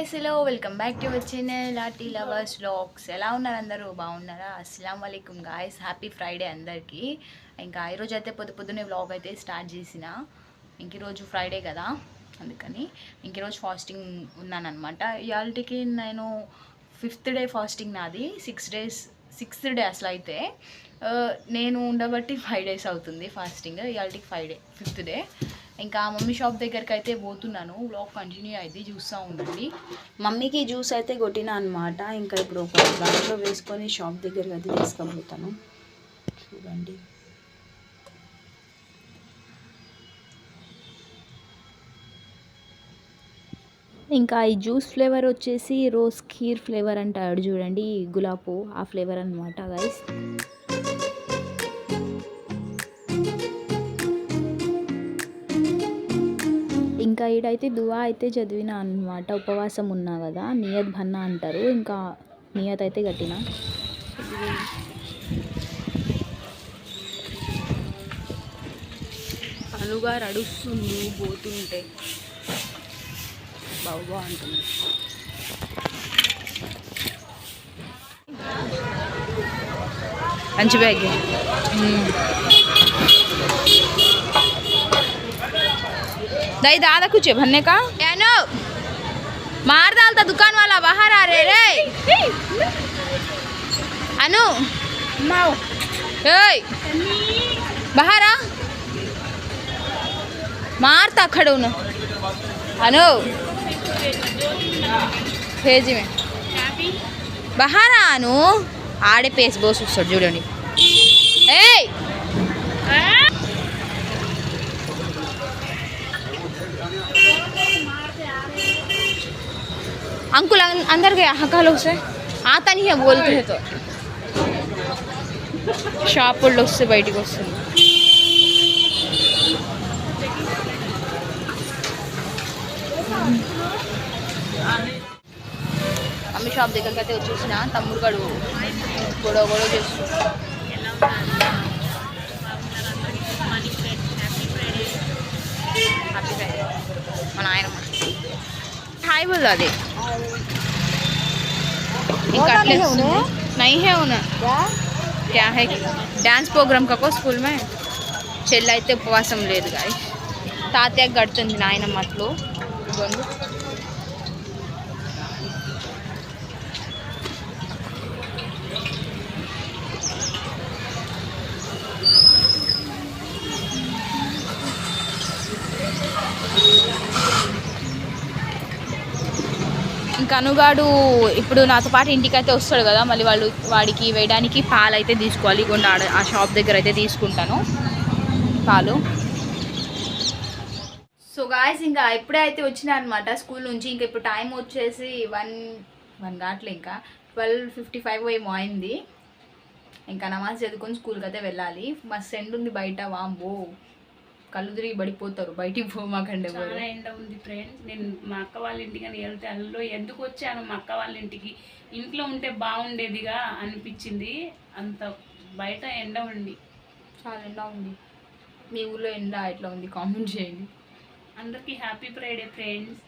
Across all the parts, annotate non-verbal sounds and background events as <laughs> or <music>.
Guys hello welcome back to వచ్చిన లాటీ lovers vlogs ఎలా ఉన్నారు అందరూ? బాగున్నారా? అస్సలం వలైకుమ్ గాయస్ హ్యాపీ ఫ్రైడే అందరికీ. ఇంకా ఈరోజు అయితే పొద్దు పొద్దునే వ్లాగ్ అయితే స్టార్ట్ చేసిన. ఇంక ఈరోజు ఫ్రైడే కదా అందుకని ఇంక ఈరోజు ఫాస్టింగ్ ఉన్నానమాట ఇవాళకి నేను ఫిఫ్త్ డే ఫాస్టింగ్ నాది. సిక్స్ డేస్ సిక్స్త్ డే అసలు అయితే నేను ఉండబట్టి ఫైవ్ డేస్ అవుతుంది ఫాస్టింగ్ ఇవాళకి ఫైవ్ డే ఫిఫ్త్ డే ఇంకా మమ్మీ షాప్ దగ్గరికి అయితే పోతున్నాను. బ్లాగ్ కంటిన్యూ అయితే చూస్తూ ఉండండి. మమ్మీకి జ్యూస్ అయితే కొట్టిన అనమాట ఇంకా ఇప్పుడు ఒక దాంట్లో వేసుకొని షాప్ దగ్గరికి అయితే తీసుకెళ్తాను చూడండి. ఇంకా ఈ జ్యూస్ ఫ్లేవర్ వచ్చేసి రోజ్ ఖీర్ ఫ్లేవర్ అంటాడు చూడండి గులాబ్ ఆ ఫ్లేవర్ అనమాట గైస్ ఇంకా ఈడైతే దువా అయితే చదివిన అనమాట ఉపవాసం ఉన్నా కదా. నియత్ భన్నా అంటారు. ఇంకా నియత్ అయితే కట్టిన. అనుగా నడుస్తుంది పోతుంటే. బాబా అంటుంది. మంచి బ్యాగ్. दही दादा कुछ है भन्ने का यानो मार डालता दुकान वाला बाहर आ रहे रे अनु माओ ए बाहर आ मारता खड़ो न अनु పేజీ మే బహారా అను ఆడే పేసి బోస్ వస్తాడు చూడండి ఏయ్ अंकुल अं- अंदर गया हका लोग से आता नहीं है बोलते हैं तो షాప్ వాళ్ళు వస్తే బయటికి వస్తుంది అమ్మి షాప్ దగ్గరికి అయితే వచ్చేసిన తమ్ముడు గడు గొడవ గొడవ చేస్తుంది హ్యాపీ ఫ్రైడే మా నాయనమ్మ హాయ్ బోల్ అది ఇంకా అట్లే వస్తుంది. नहीं है उन्हें क्या है డాన్స్ ప్రోగ్రామ్ kako స్కూల్ మే చెల్లి అయితే ఉపవాసం లేదు గాయ తాతయ్య గడుతుంది నాయనమ్మ అట్లు ఇదిగోండి ఇంకా అనుగాడు ఇప్పుడు నాతో పాటు ఇంటికి అయితే వస్తాడు కదా మళ్ళీ వాళ్ళు వాడికి వేయడానికి పాలు అయితే తీసుకోవాలి. ఇగోండి ఆ షాప్ దగ్గర అయితే తీసుకుంటాను. పాలు. సో గాయస్ ఇంకా ఇప్పుడే అయితే వచ్చినా అనమాట స్కూల్ నుంచి ఇంకా ఇప్పుడు టైం వచ్చేసి వన్ వన్ కావట్లే ఇంకా. ట్వెల్వ్ ఫిఫ్టీ ఫైవ్ ఏమో అయింది. ఇంకా నమాజ్ చదువుకొని స్కూల్కి అయితే వెళ్ళాలి. మా సెండ్ ఉంది బయట వాంబో కళ్ళు తిరిగి పడిపోతారు. బయటికి పోమాకండి చాలా ఎండ ఉంది ఫ్రెండ్స్ నేను మా అక్క వాళ్ళ ఇంటికి అని వెళ్తే అందులో ఎందుకు వచ్చాను మా అక్క వాళ్ళ ఇంటికి? ఇంట్లో ఉంటే బాగుండేదిగా అనిపించింది. అంత బయట ఎండ ఉంది. చాలా ఎండ ఉంది. మీ ఊళ్ళో ఎండ ఎట్లా ఉంది? కామెంట్ చేయండి. అందరికీ హ్యాపీ ఫ్రైడే ఫ్రెండ్స్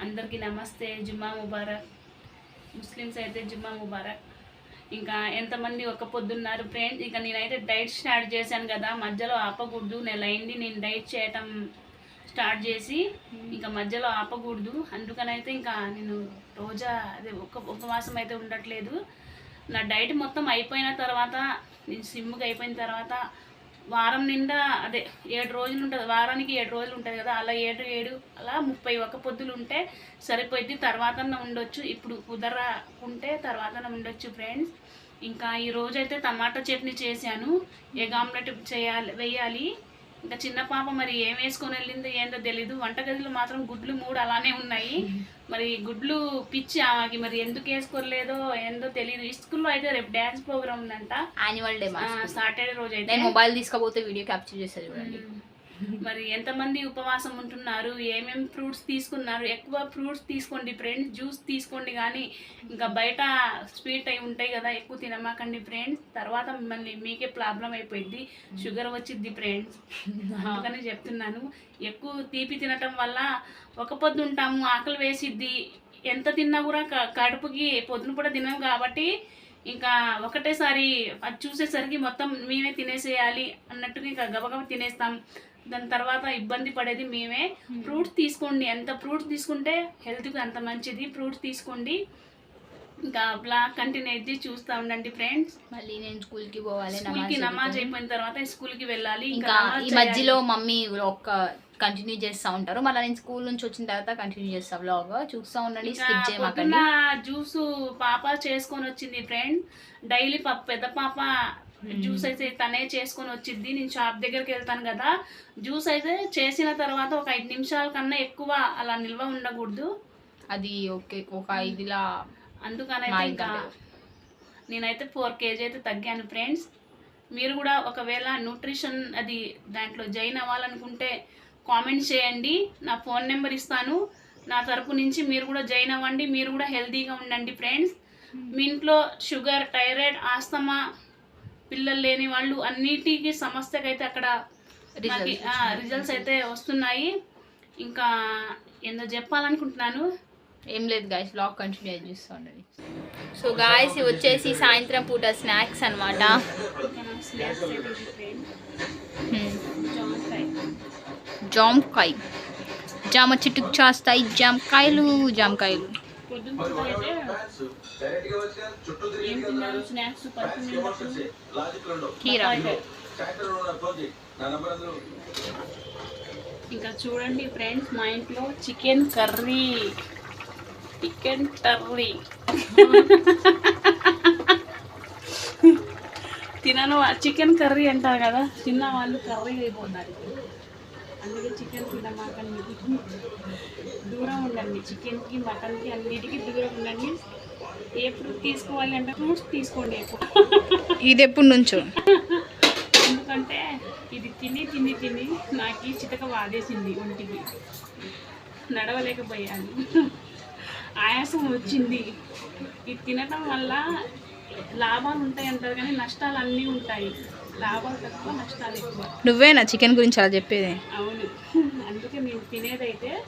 అందరికీ నమస్తే. జుమ్మా ముబారక్. ముస్లిమ్స్ అయితే జుమ్మా ముబారక్. ఇంకా ఎంతమంది ఒక పొద్దున్నారు? ఫ్రెండ్స్ ఇంకా నేనైతే డైట్ స్టార్ట్ చేశాను కదా మధ్యలో ఆపకూడదు నెల అయింది నేను డైట్ చేయటం స్టార్ట్ చేసి ఇంకా మధ్యలో ఆపకూడదు. అందుకనైతే ఇంకా నేను రోజా అదే ఒక ఉపవాసం అయితే ఉండట్లేదు. నా డైట్ మొత్తం అయిపోయిన తర్వాత నేను సిమ్కి అయిపోయిన తర్వాత వారం నిండా అదే ఏడు రోజులు ఉంటుంది. వారానికి ఏడు రోజులు ఉంటుంది కదా. అలా ఏడు ఏడు అలా ముప్పై ఒక్క పొద్దులు ఉంటే సరిపోద్ది తర్వాత ఉండొచ్చు. ఇప్పుడు కుదరకుంటే తర్వాత ఉండొచ్చు ఫ్రెండ్స్ ఇంకా ఈ టమాటా చట్నీ చేశాను. ఎగ్ ఆమ్లెట్ చేయాలి వేయాలి. ఇంకా చిన్న పాప మరి ఏం వేసుకొని వెళ్ళిందో ఏందో తెలీదు. వంటగదిలో మాత్రం గుడ్లు మూడు అలానే ఉన్నాయి. మరి గుడ్లు పిచ్చి ఆమెకి మరి ఎందుకు వేసుకోలేదో ఏందో తెలియదు ఈ స్కూల్లో అయితే రేపు డ్యాన్స్ ప్రోగ్రామ్ ఉందంట. యాన్యువల్ డే సాటర్డే రోజు అయితే మొబైల్ తీసుకపోతే వీడియో క్యాప్చర్ చేసేది చూడండి. మరి ఎంతమంది ఉపవాసం ఉంటున్నారు? ఏమేం ఫ్రూట్స్ తీసుకున్నారు? ఎక్కువ ఫ్రూట్స్ తీసుకోండి ఫ్రెండ్స్ జ్యూస్ తీసుకోండి కానీ ఇంకా బయట స్వీట్ అయి ఉంటాయి కదా ఎక్కువ తినమాకండి ఫ్రెండ్స్. తర్వాత మిమ్మల్ని మీకే ప్రాబ్లం అయిపోయింది షుగర్ వచ్చిద్ది ఫ్రెండ్స్. అందుకని చెప్తున్నాను ఎక్కువ తీపి తినటం వల్ల ఒక పొద్దు ఉంటాము ఆకలి వేసిద్ది. ఎంత తిన్నా కూడా క- కడుపుకి పొద్దున కూడా తినాం కాబట్టి ఇంకా ఒకటేసారి అది చూసేసరికి మొత్తం మేమే తినేసేయాలి అన్నట్టుగా ఇంకా గబగబ తినేస్తాం. దాని తర్వాత ఇబ్బంది పడేది మేమే. ఫ్రూట్స్ తీసుకోండి. ఎంత ఫ్రూట్స్ తీసుకుంటే హెల్త్కి అంత మంచిది. ఫ్రూట్స్ తీసుకోండి. ఇంకా అట్లా కంటిన్యూ అయితే చూస్తూ ఉండండి ఫ్రెండ్స్. మళ్ళీ నేను స్కూల్కి పోవాలి స్కూల్కి నమాజ్ నమాజ్. అయిపోయిన తర్వాత స్కూల్కి వెళ్ళాలి. ఇంకా ఈ. మధ్యలో మమ్మీ ఒక్క కంటిన్యూ చేస్తూ ఉంటారు. మళ్ళీ నేను స్కూల్ నుంచి వచ్చిన తర్వాత కంటిన్యూ చేస్తా వ్లాగ్ చూస్తూ ఉండండి స్కిప్ చేయమాకండి. జ్యూస్ పాప చేసుకొని వచ్చింది ఫ్రెండ్. డైలీ పాప పెద్ద పాప జ్యూస్ అయితే తనే చేసుకొని వచ్చింది నేను షాప్ దగ్గరికి వెళ్తాను కదా. జ్యూస్ అయితే చేసిన తర్వాత ఒక ఐదు నిమిషాల కన్నా ఎక్కువ అలా నిల్వ ఉండకూడదు. అది ఓకే. ఒక ఐదులా అందుకనైతే ఇంకా నేనైతే ఫోర్ కేజీ అయితే తగ్గాను ఫ్రెండ్స్ మీరు కూడా ఒకవేళ న్యూట్రిషన్ అది దాంట్లో జాయిన్ అవ్వాలనుకుంటే కామెంట్ చేయండి. నా ఫోన్ నెంబర్ ఇస్తాను. నా తరపు నుంచి మీరు కూడా జాయిన్ అవ్వండి. మీరు కూడా హెల్తీగా ఉండండి ఫ్రెండ్స్ మీ ఇంట్లో షుగర్ థైరాయిడ్ ఆస్తమా పిల్లలు లేని వాళ్ళు అన్నిటికీ సమస్యకైతే అక్కడ రిజల్ట్స్ అయితే వస్తున్నాయి. ఇంకా ఏందో చెప్పాలనుకుంటున్నాను. ఏం లేదు గాయస్ బ్లాగ్ కంటిన్యూ చూస్తూ ఉండండి సో గాయస్ వచ్చేసి సాయంత్రం పూట స్నాక్స్ అనమాట. జామకాయ జామకాయ. జామ చెట్టుకు చేస్తాయి జామకాయలు జామకాయలు. స్నాక్స్ కీరా. ఇంకా చూడండి ఫ్రెండ్స్ మా ఇంట్లో చికెన్ కర్రీ. Chicken curry. తినను చికెన్ కర్రీ అంటారు కదా? తిన్న వాళ్ళు కర్రీ అయిపోతారు. అందుకే చికెన్ తినమాకండి దూరం ఉండండి చికెన్కి మటన్కి అన్నిటికీ దూరం ఉండండి. ఎప్పుడు తీసుకోవాలి అంటే ఫ్రూట్స్ తీసుకోండి ఇది ఎప్పుడు నుంచో? ఎందుకంటే ఇది తిని తిని తిని నాకు చితక వాదేసింది ఒంటికి. నడవలేకపోయాను. ఆయాసం వచ్చింది. ఇది తినటం వల్ల లాభాలు ఉంటాయి అంటారు కానీ నష్టాలు అన్నీ ఉంటాయి. లాభాలు తక్కువ నష్టాలు ఎక్కువ. నువ్వేనా చికెన్ గురించి అలా చెప్పేది? అవును. అందుకే నేను తినేదైతే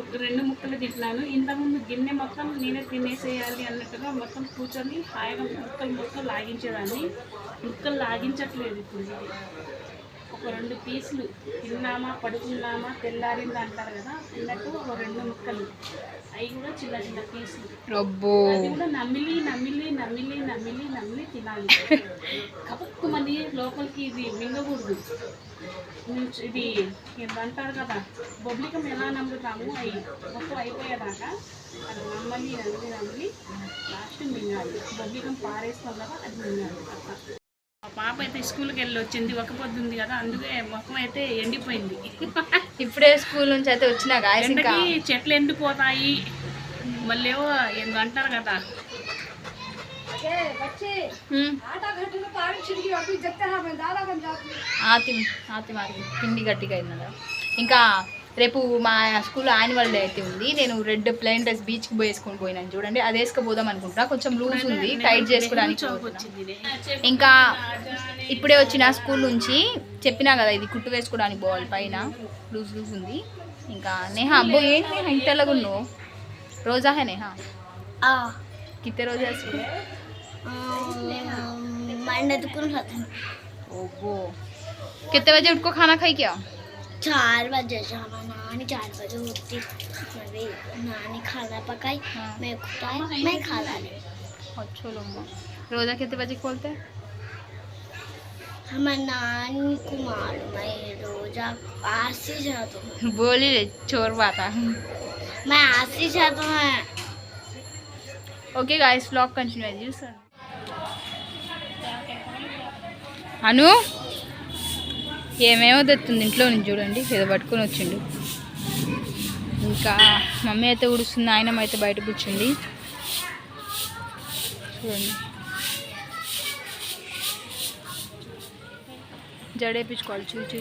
ఒక రెండు ముక్కలు తింటున్నాను ఇంతకుముందు గిన్నె మొత్తం నేనే తినేసేయాలి అన్నట్టుగా మొత్తం కూర్చొని హాయిగా ముక్కలు మొత్తం లాగించేదాన్ని. ముక్కలు లాగించట్లేదు ఇప్పుడు ఒక రెండు పీసులు తిన్నామా పడుకున్నామా తెల్లారింది అంటారు కదా అన్నట్టు ఒక రెండు ముక్కలు. అవి కూడా చిన్న చిన్న పీసులు. అది కూడా నమిలి నమిలి నమిలి నమిలి నమిలి తినాలి. <laughs> కబక్కు మంది లోపలికి ఇది మింగకూడదు. ఇది ఏమంటారు కదా బొబ్లికం ఎలా నమ్ముతాము అవి మొత్తం అయిపోయేదాకా అది నమ్మలి నమిలి నమిలి లాస్ట్ మింగాలి. బొబ్లికం పారేస్తాం కదా అది మింగాలి అట్లా. మా పాప అయితే స్కూల్కి వెళ్ళి వచ్చింది ఒక పొద్దు ఉంది కదా అందుకే ముఖం అయితే ఎండిపోయింది. ఇప్పుడే స్కూల్ నుంచి అయితే వచ్చిన ఎండకి చెట్లు ఎండిపోతాయి. మళ్ళీ ఏవో అంటారు కదా. పిండి గట్టిగా అయిందా ఇంకా రేపు మా స్కూల్ యాన్యువల్ డే అయితే ఉంది. నేను రెడ్ ప్లెయిన్ డ్రెస్ బీచ్కి వేసుకొని పోయినాను చూడండి. అది వేసుకపోదాం అనుకుంటున్నా. కొంచెం లూజ్ ఉంది. టైట్ చేసుకోవడానికి ఇంకా ఇప్పుడే వచ్చిన స్కూల్ నుంచి చెప్పినా కదా ఇది కుట్టు వేసుకోవడానికి పోవాలి పైన. లూజ్ లూజ్ ఉంది. ఇంకా నేహా అబ్బో ఏంటి ఇంటర్లో ఇంతలాగా ఉన్నావు? రోజాహే నేహా? కితే రోజా స్కూల్ कितने बजे उठको खाना खाई क्या? चार बजे जाना नानी चार बजे उठती। नानी खाना पकाई हाँ। मैं खुटाई मैं खाना ली। अच्छा लंबा रोज़ा कितने बजे खोलते? हैं हमारे नानी को मालूम है रोज़ा आशीष है। बोली रे चोर बाता मैं आशीष है। तो ओके गाइस व्लॉग कंटिन्यू है सर అను? ఏమేమో తెస్తుంది ఇంట్లో నుంచి చూడండి ఏదో పట్టుకొని వచ్చిండు. ఇంకా మమ్మీ అయితే ఉడుస్తుంది ఆయన అయితే బయట కూర్చుంది. చూడండి. జడేపించుకోవాలి చూ చూ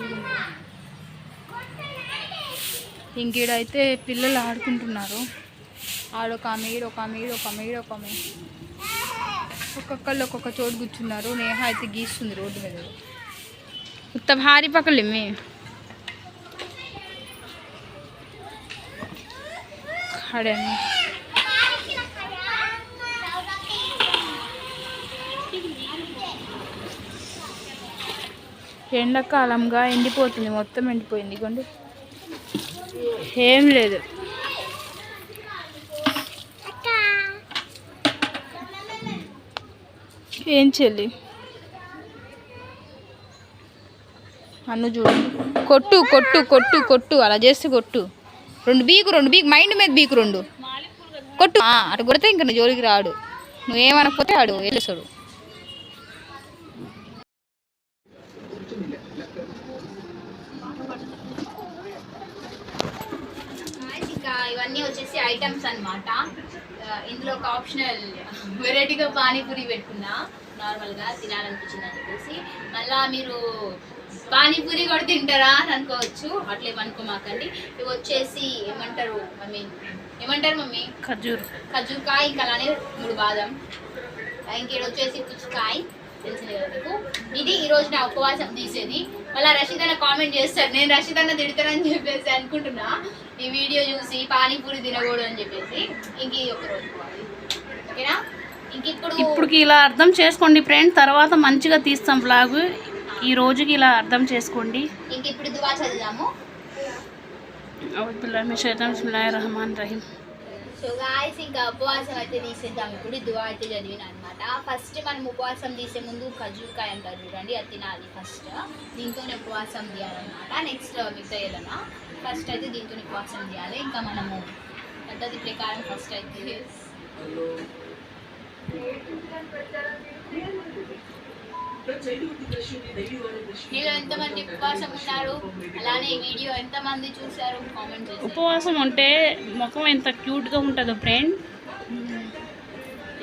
ఇంకీడైతే పిల్లలు ఆడుకుంటున్నారు. ఆడొక ఆమె ఈడొక ఆమె ఈడొక ఆమె ఈడొక ఆమె. ఒక్కొక్కళ్ళు ఒక్కొక్క చోటు కూర్చున్నారు. నేహ అయితే గీస్తుంది రోడ్డు మీద. ఉత్త భారీ పక్కలు మీ ఎండాకాలంగా ఎండిపోతుంది. మొత్తం ఎండిపోయింది. కొండి ఏం లేదు. ఏం చెల్లి? నన్ను చూడు. కొట్టు కొట్టు కొట్టు కొట్టు. అలా చేస్తే కొట్టు. రెండు బీకు రెండు బీకు. మైండ్ మీద బీకు రెండు. కొట్టు. అటు కొడితే ఇంకా నువ్వు జోలికి రాడు. నువ్వేమనకపోతే ఆడు వెళ్ళేసాడు ఇవన్నీ వచ్చేసి ఐటమ్స్ అనమాట ఇందులో ఒక ఆప్షనల్ వెరైటీగా పానీపూరి పెట్టుకున్నా. నార్మల్గా తినాలనిపించింది అని చెప్పేసి. మళ్ళా మీరు పానీపూరి కూడా తింటారా అని అనుకోవచ్చు. అట్లేమనుకోమాకండి ఇవి వచ్చేసి ఏమంటారు మమ్మీ? ఏమంటారు మమ్మీ? ఖర్జూర్ ఖజూర్కాయ ఇంకా అలానే మూడు బాదం. ఇంకేడు వచ్చేసి పుచ్చకాయ. తెలిసింది కదా మీకు ఇది ఈ రోజు నా ఉపవాసం తీసేది. మళ్ళీ రషీద్ అన్న కామెంట్ చేస్తాడు. నేను రషీద్ అన్న తిడతానని చెప్పేసి అనుకుంటున్నా. ఈ వీడియో చూసి పానీపూరి తినకూడదు అని చెప్పేసి ఇంక ఒక రోజు ఓకేనా? ఇంక ఇప్పుడు ఇప్పుడుకి ఇలా అర్థం చేసుకోండి ఫ్రెండ్. తర్వాత మంచిగా తీస్తాం బ్లాగ్ ఈ రోజుకి ఇలా అర్థం చేసుకోండి. ఇంక ఇప్పుడు దువా చదువుదాము. రహమాన్ రహీం సో గాయస్ ఇంకా ఉపవాసం అయితే తీసేద్దాం. ఇప్పుడు దువా అయితే చదివిన అనమాట ఫస్ట్ మనం ఉపవాసం తీసే ముందు ఖజూర్కాయ అంటారు చూడండి అది తినాలి ఫస్ట్ దీంతోనే ఉపవాసం తీయాలన్నమాట. నెక్స్ట్ మిగతా ఏదైనా. ఫస్ట్ అయితే దీంతో ఉపవాసం తీయాలి. ఇంకా మనము పద్ధతి ప్రకారం ఫస్ట్ అయితే మీరు ఎంతమంది ఉపవాసం ఉన్నారు? అలానే వీడియో ఎంతమంది చూశారు? కామెంట్ చేసి ఉపవాసం ఉంటే ముఖం ఎంత క్యూట్గా ఉంటుందో ఫ్రెండ్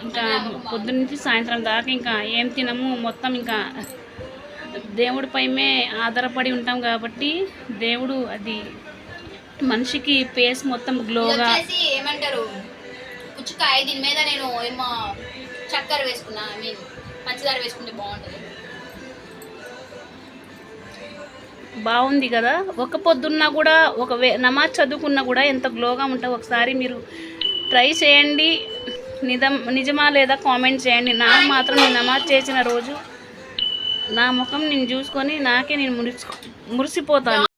ఇంకా పొద్దున్న నుంచి సాయంత్రం దాకా ఇంకా ఏం తినము మొత్తం ఇంకా దేవుడిపైమే ఆధారపడి ఉంటాం కాబట్టి దేవుడు అది మనిషికి ఫేస్ మొత్తం గ్లోగా ఏమంటారు? పుచ్చకాయ దీని మీద నేను ఏమో చక్కెర వేసుకున్నా ఐ మీన్ పంచదార వేసుకుంటే బాగుంటుంది. బాగుంది కదా. ఒక పొద్దున్నా కూడా ఒక నమాజ్ చదువుకున్నా కూడా ఎంత గ్లోగా ఉంటావు ఒకసారి మీరు ట్రై చేయండి. నిజం నిజమా లేదా కామెంట్ చేయండి. నాకు మాత్రం నేను నమాజ్ చేసిన రోజు నా ముఖం నేను చూసుకొని నాకే నేను మురిసి మురిసిపోతాను.